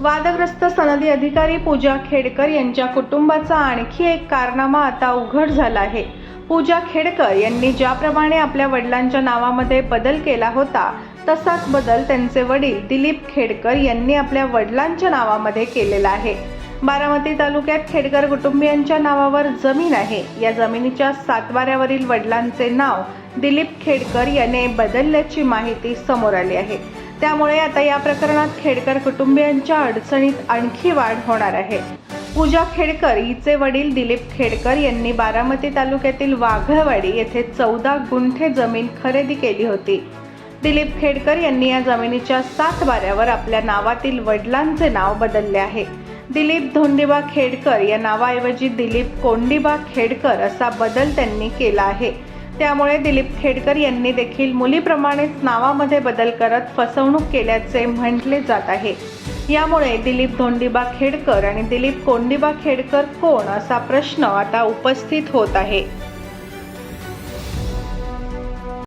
वादग्रस्त सनदी अधिकारी पूजा खेडकर यांच्या कुटुंबाचा आणखी एक कारनामा आता उघड झाला आहे. पूजा खेडकर यांनी ज्याप्रमाणे आपल्या वडिलांच्या नावामध्ये बदल केला होता तसाच बदल त्यांचे वडील दिलीप खेडकर यांनी आपल्या वडिलांच्या नावामध्ये केलेला आहे. बारामती तालुक्यात खेडकर कुटुंबियांच्या नावावर जमीन आहे. या जमिनीच्या सातवाऱ्यावरील वडिलांचे नाव दिलीप खेडकर याने बदलल्याची माहिती समोर आली आहे. त्यामुळे आता या प्रकरणात खेडकर कुटुंबियांच्या अडचणीत आणखी वाढ होणार आहे. पूजा खेडकर हिचे वडील दिलीप खेडकर यांनी बारामती तालुक्यातील वाघळवाडी येथे चौदा गुंठे जमीन खरेदी केली होती. दिलीप खेडकर यांनी या जमिनीच्या सात बाऱ्यावर आपल्या नावातील वडिलांचे नाव बदलले आहे. दिलीप धोंडीबा खेडकर या नावाऐवजी दिलीप कोंडीबा खेडकर असा बदल त्यांनी केला आहे. त्यामुळे दिलीप खेडकर यांनी देखील मुलीप्रमाणेच नावामध्ये बदल करत फसवणूक केल्याचे म्हटले जात आहे. यामुळे दिलीप धोंडीबा खेडकर आणि दिलीप कोंडीबा खेडकर कोण असा प्रश्न आता उपस्थित होत आहे.